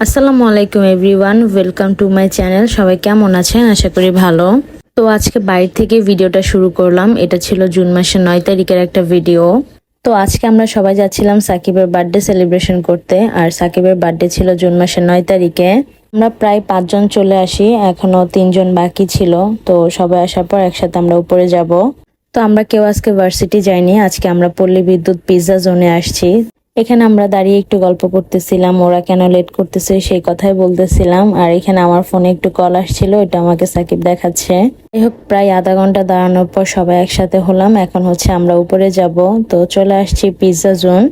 আসসালামু আলাইকুম everyone, welcome to my channel. সবাই কেমন আছেন? আশা করি ভালো। তো আজকে বাইরে থেকে ভিডিওটা শুরু করলাম। এটা ছিল জুন মাসের নয় তারিখের একটা ভিডিও। তো আজকে আমরা সবাই যাচ্ছিলাম সাকিবের বার্থডে সেলিব্রেশন করতে। আর সাকিবের বার্থডে ছিল জুন মাসের নয় তারিখে। আমরা প্রায় পাঁচজন চলে আসি। এখনও তিনজন বাকি ছিল। তো সবাই আসার পর একসাথে আমরা উপরে যাব। তো আমরা কেউ আজকে ভার্সিটি যাইনি। আজকে আমরা পল্লী বিদ্যুৎ পিৎজা জোনে আসছি। এখানে আমরা দাঁড়িয়ে একটু গল্প করতেছিলাম, ওরা কেন লেট করতেছে সেই কথাই বলতেছিলাম, আর এখানে আমার ফোনে একটু কল আসছিল এটা আমাকে সাকিব দেখাচ্ছে। যাই হোক, প্রায় আধা ঘণ্টা দাঁড়ানোর পর সবাই একসাথে হলাম, এখন হচ্ছে আমরা উপরে যাব, তো চলে আসছি পিৎজা জোন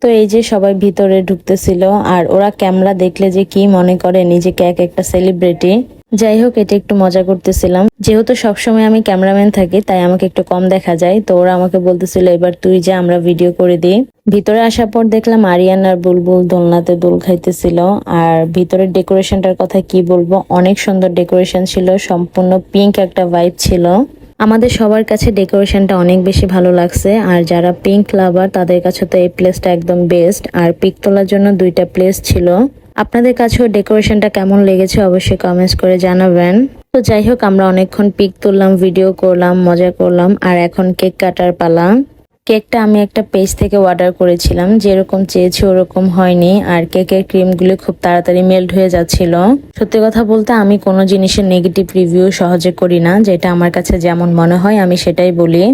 তো এই যে সবাই ভিতরে ঢুকতেছিল, আর ওরা ক্যামেরা দেখলে যে কি মনে করে, নিজেকে এক একটা সেলিব্রিটি যাই হোক, এটা একটু মজা করতেছিলাম। যেহেতু সবসময় আমি ক্যামেরাম্যান থাকি, তাই আমাকে একটু কম দেখা যায়। তো ওরা আমাকে বলতেছিল, এবার তুই যা, আমরা ভিডিও করে দিই। ভিতরে আসার পর দেখলাম আরিয়ান আর বুলবুল দোলনাতে দোল খাইতেছিল। আর ভিতরের ডেকোরেশনটার কথা কি বলব? অনেক সুন্দর ডেকোরেশন ছিল, সম্পূর্ণ পিঙ্ক একটা ভাইব ছিল। আমাদের সবার কাছে ডেকোরেশনটা অনেক বেশি ভালো লাগছে। আর যারা পিঙ্ক লাভার তাদের কাছে তো এই প্লেসটা একদম বেস্ট আর পিক তোলার জন্য দুইটা প্লেস ছিল। আপনাদের কাছেও ডেকোরেশনটা কেমন লেগেছে অবশ্যই কমেন্টস করে জানাবেন। তো যাই হোক, আমরা অনেকক্ষণ পিক তুললাম ভিডিও করলাম, মজা করলাম, আর এখন কেক কাটার পালা। কেকটা আমি একটা পেজ থেকে অর্ডার করেছিলাম, যেরকম চেয়েছি ওরকম হয়নি, আর কেকের ক্রিমগুলি খুব তাড়াতাড়ি মেল্ট হয়ে যাচ্ছিল। সত্যি কথা বলতে, আমি কোনো জিনিসের নেগেটিভ রিভিউ সহজে করি না, যেটা আমার কাছে যেমন মনে হয়, আমি সেটাই বলি।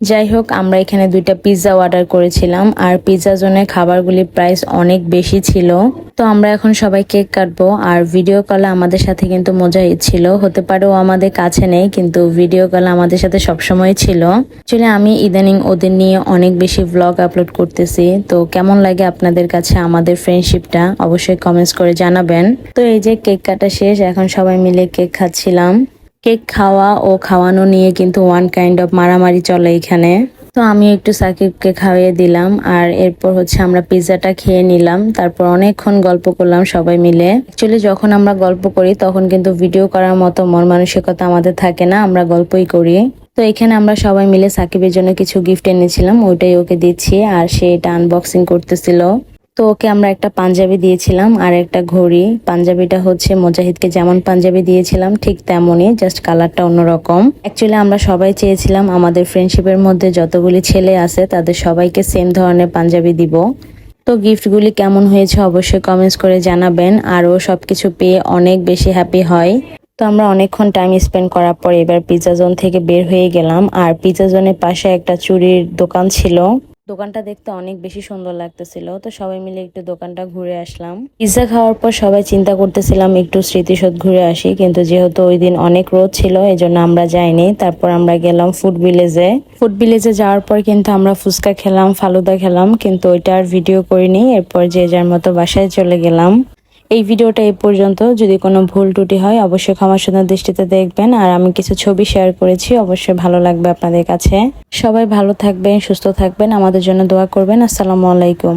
যাই হোক আমরা এখানে দুইটা পিৎজা অর্ডার করেছিলাম, আর পিৎজা জোনে খাবারগুলির প্রাইস অনেক বেশি ছিল। তো আমরা এখন সবাই কেক কাটবো, আর ভিডিও কলে আমাদের সাথে কিন্তু মজা ছিল। হতে পারে ও আমাদের কাছে নেই, কিন্তু ভিডিও কলে আমাদের সাথে সবসময় ছিল। অ্যাকচুয়ালি আমি ইদানিং ওদের নিয়ে অনেক বেশি ব্লগ আপলোড করতেছি। তো কেমন লাগে আপনাদের কাছে আমাদের ফ্রেন্ডশিপটা অবশ্যই কমেন্টস করে জানাবেন। তো এই যে কেক কাটা শেষ, এখন সবাই মিলে কেক খাচ্ছিলাম। কেক খাওয়া ও খাওয়ানো নিয়ে কিন্তু ওয়ান কাইন্ড অফ মারামারি চলে এখানে। তো আমি একটু সাকিবকে খাওয়িয়ে দিলাম আর এরপর হচ্ছে আমরা পিৎজাটা খেয়ে নিলাম। তারপর অনেকক্ষণ গল্প করলাম সবাই মিলে। অ্যাকচুয়ালি যখন আমরা গল্প করি, তখন কিন্তু ভিডিও করার মতো মন মানসিকতা আমাদের থাকে না, আমরা গল্পই করি। তো এখানে আমরা সবাই মিলে সাকিবের জন্য কিছু গিফট এনেছিলাম, ওইটাই ওকে দিচ্ছি আর সে এটা আনবক্সিং করতেছিল। তো ওকে আমরা একটা পাঞ্জাবি দিয়েছিলাম আর একটা ঘড়ি। পাঞ্জাবিটা হচ্ছে মোজাহিদকে যেমন পাঞ্জাবি দিয়েছিলাম, ঠিক তেমনই জাস্ট কালারটা অন্যরকম। অ্যাকচুয়ালি আমরা সবাই চেয়েছিলাম আমাদের ফ্রেন্ডশিপের মধ্যে যতগুলি ছেলে আছে, তাদের সবাইকে সেম ধরনের পাঞ্জাবি দিব। তো গিফটগুলি কেমন হয়েছে অবশ্যই কমেন্টস করে জানাবেন আর ও সবকিছু পেয়ে অনেক বেশি হ্যাপি হয়। তো আমরা অনেকক্ষণ টাইম স্পেন্ড করার পর এবার পিৎজা জোন থেকে বের হয়ে গেলাম। আর পিৎজা জোনের পাশে একটা চুরির দোকান ছিল। দোকানটা দেখতে অনেক বেশি সুন্দর লাগতেছিল। তো সবাই মিলে একটু দোকানটা ঘুরে আসলাম। পিৎজা খাওয়ার পর সবাই চিন্তা করতেছিলাম, একটু স্মৃতিসৌধ ঘুরে আসি। কিন্তু যেহেতু ওই দিন অনেক রোদ ছিল এই জন্য আমরা যাইনি। তারপর আমরা গেলাম ফুড ভিলেজে ফুড ভিলেজে যাওয়ার পর কিন্তু আমরা ফুচকা খেলাম, ফালুদা খেলাম। কিন্তু ওইটা আর ভিডিও করিনি। এরপর যে যার মতো বাসায় চলে গেলাম। এই ভিডিওটা এই পর্যন্ত। যদি কোনো ভুল টুটি হয়, অবশ্যই ক্ষমা সুন্দর দৃষ্টিতে দেখবেন। আর আমি কিছু ছবি শেয়ার করেছি, অবশ্যই ভালো লাগবে আপনাদের কাছে। সবাই ভালো থাকবেন, সুস্থ থাকবেন। আমাদের জন্য দোয়া করবেন। আসসালামু আলাইকুম।